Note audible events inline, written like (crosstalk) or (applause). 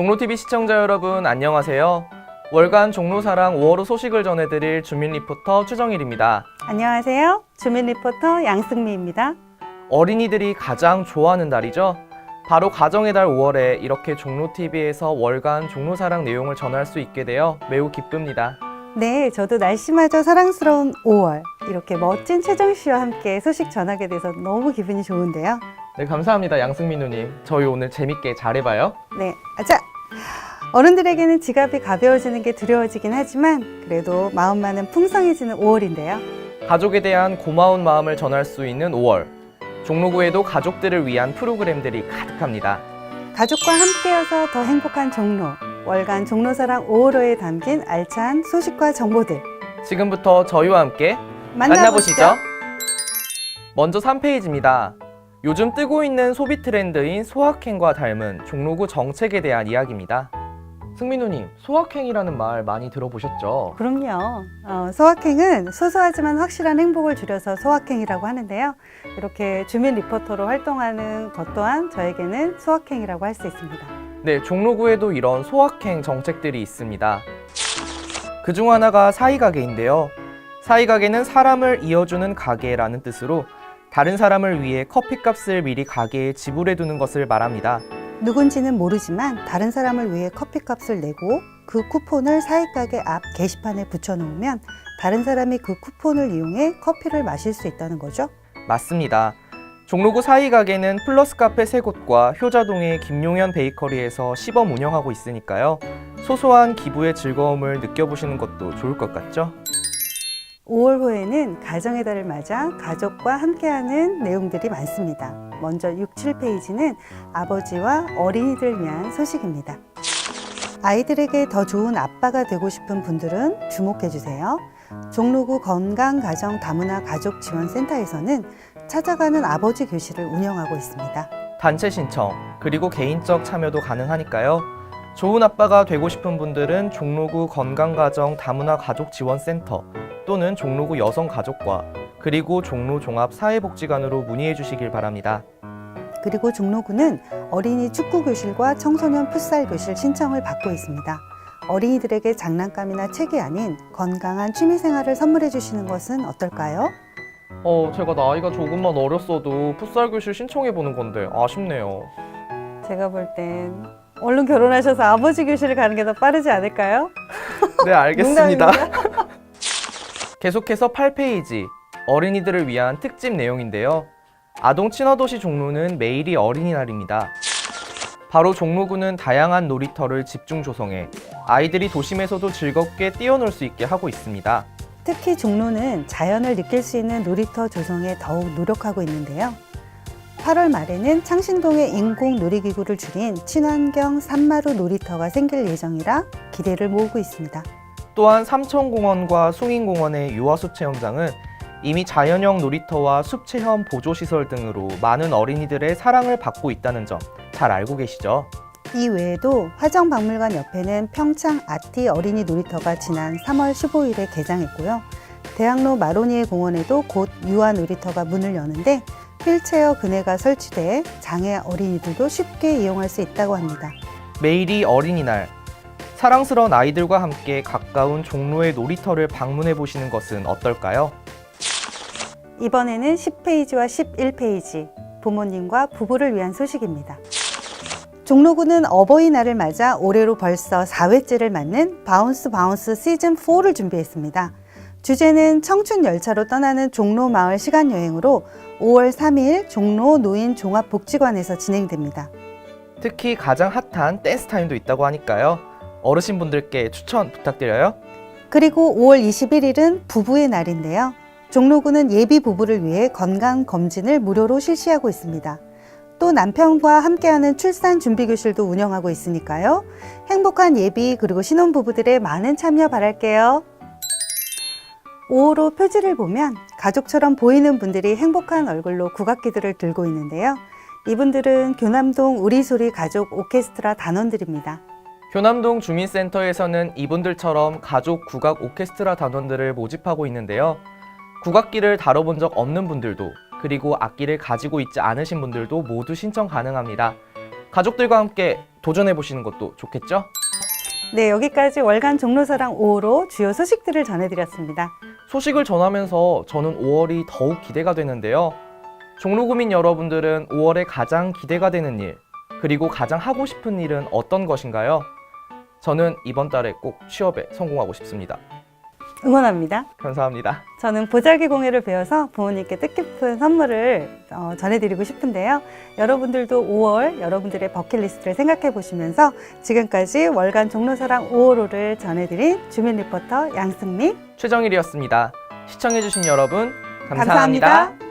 종로TV 시청자 여러분 안녕하세요. 월간 종로사랑 5월호 소식을 전해드릴 주민 리포터 추정일입니다. 안녕하세요. 주민 리포터 양승미입니다. 어린이들이 가장 좋아하는 달이죠. 바로 가정의 달 5월에 이렇게 종로TV에서 월간 종로사랑 내용을 전할 수 있게 되어 매우 기쁩니다. 네, 저도 날씨마저 사랑스러운 5월 이렇게 멋진 최정 씨와 함께 소식 전하게 돼서 너무 기분이 좋은데요. 네, 감사합니다. 양승민 누님. 저희 오늘 재밌게 잘해봐요. 네, 아자. 어른들에게는 지갑이 가벼워지는 게 두려워지긴 하지만 그래도 마음만은 풍성해지는 5월인데요. 가족에 대한 고마운 마음을 전할 수 있는 5월. 종로구에도 가족들을 위한 프로그램들이 가득합니다. 가족과 함께여서 더 행복한 종로. 월간 종로사랑 5월호에 담긴 알찬 소식과 정보들 지금부터 저희와 함께 만나보시죠. 먼저 3페이지입니다. 요즘 뜨고 있는 소비 트렌드인 소확행과 닮은 종로구 정책에 대한 이야기입니다. 승민우님, 소확행이라는 말 많이 들어보셨죠? 그럼요. 어, 소확행은 소소하지만 확실한 행복을 줄여서 소확행이라고 하는데요. 이렇게 주민 리포터로 활동하는 것 또한 저에게는 소확행이라고 할 수 있습니다. 네, 종로구에도 이런 소확행 정책들이 있습니다. 그중 하나가 사이가게인데요. 사이가게는 사람을 이어주는 가게라는 뜻으로 다른 사람을 위해 커피값을 미리 가게에 지불해 두는 것을 말합니다. 누군지는 모르지만 다른 사람을 위해 커피값을 내고 그 쿠폰을 사이가게 앞 게시판에 붙여놓으면 다른 사람이 그 쿠폰을 이용해 커피를 마실 수 있다는 거죠. 맞습니다. 종로구 사이 가게는 플러스 카페 세 곳과 효자동의 김용현 베이커리에서 시범 운영하고 있으니까요. 소소한 기부의 즐거움을 느껴보시는 것도 좋을 것 같죠? 5월 호에는 가정의 달을 맞아 가족과 함께하는 내용들이 많습니다. 먼저 6, 7페이지는 아버지와 어린이들 위한 소식입니다. 아이들에게 더 좋은 아빠가 되고 싶은 분들은 주목해 주세요. 종로구 건강가정 다문화 가족 지원센터에서는 찾아가는 아버지 교실을 운영하고 있습니다. 단체 신청, 그리고 개인적 참여도 가능하니까요. 좋은 아빠가 되고 싶은 분들은 종로구 건강가정 다문화 가족 지원센터 또는 종로구 여성가족과 그리고 종로 종합 사회복지관으로 문의해 주시길 바랍니다. 그리고 종로구는 어린이 축구 교실과 청소년 풋살 교실 신청을 받고 있습니다. 어린이들에게 장난감이나 책이 아닌 건강한 취미 생활을 선물해 주시는 것은 어떨까요? 어, 제가 나이가 조금만 어렸어도 풋살 교실 신청해 보는 건데 아쉽네요. 제가 볼땐 얼른 결혼하셔서 아버지 교실을 가는 게 더 빠르지 않을까요? (laughs) 네, 알겠습니다. (laughs) 계속해서 8페이지 어린이들을 위한 특집 내용인데요. 아동 친화도시 종로는 매일이 어린이날입니다. 바로 종로구는 다양한 놀이터를 집중 조성해 아이들이 도심에서도 즐겁게 뛰어놀 수 있게 하고 있습니다. 특히 종로는 자연을 느낄 수 있는 놀이터 조성에 더욱 노력하고 있는데요. 8월 말에는 창신동에 인공 놀이기구를 줄인 친환경 산마루 놀이터가 생길 예정이라 기대를 모으고 있습니다. 또한 삼천공원과 숭인공원의 유아숲 체험장은 이미 자연형 놀이터와 숲 체험 보조 시설 등으로 많은 어린이들의 사랑을 받고 있다는 점 잘 알고 계시죠? 이 외에도 화정박물관 옆에는 평창 아티 어린이 놀이터가 지난 3월 15일에 개장했고요. 대학로 마로니에 공원에도 곧 유아 놀이터가 문을 여는데 휠체어 그네가 설치돼 장애 어린이들도 쉽게 이용할 수 있다고 합니다. 매일이 어린이날. 사랑스러운 아이들과 함께 가까운 종로의 놀이터를 방문해 보시는 것은 어떨까요? 이번에는 10페이지와 11페이지 부모님과 부부를 위한 소식입니다. 종로구는 어버이날을 맞아 올해로 벌써 4회째를 맞는 바운스 바운스 시즌 4를 준비했습니다. 주제는 청춘 열차로 떠나는 종로 마을 시간 여행으로 5월 3일 종로 노인 종합복지관에서 진행됩니다. 특히 가장 핫한 댄스 타임도 있다고 하니까요. 어르신분들께 추천 부탁드려요. 그리고 5월 21일은 부부의 날인데요. 종로구는 예비 부부를 위해 건강 검진을 무료로 실시하고 있습니다. 또 남편과 함께하는 출산 준비 교실도 운영하고 있으니까요. 행복한 예비 그리고 신혼 부부들의 많은 참여 바랄게요. 5호로 표지를 보면 가족처럼 보이는 분들이 행복한 얼굴로 국악기들을 들고 있는데요. 이분들은 교남동 우리소리 가족 오케스트라 단원들입니다. 교남동 주민센터에서는 이분들처럼 가족 국악 오케스트라 단원들을 모집하고 있는데요. 국악기를 다뤄본 적 없는 분들도 그리고 악기를 가지고 있지 않으신 분들도 모두 신청 가능합니다. 가족들과 함께 도전해 보시는 것도 좋겠죠? 네, 여기까지 월간 종로사랑 5호로 주요 소식들을 전해드렸습니다. 소식을 전하면서 저는 5월이 더욱 기대가 되는데요. 종로구민 여러분들은 5월에 가장 기대가 되는 일, 그리고 가장 하고 싶은 일은 어떤 것인가요? 저는 이번 달에 꼭 취업에 성공하고 싶습니다. 응원합니다. 감사합니다. 저는 보자기 공예를 배워서 부모님께 뜻깊은 선물을 어, 전해드리고 싶은데요. 여러분들도 5월 여러분들의 버킷리스트를 생각해 보시면서 지금까지 월간 종로사랑 5월호를 전해드린 주민 리포터 양승미 최정일이었습니다. 시청해주신 여러분, 감사합니다. 감사합니다.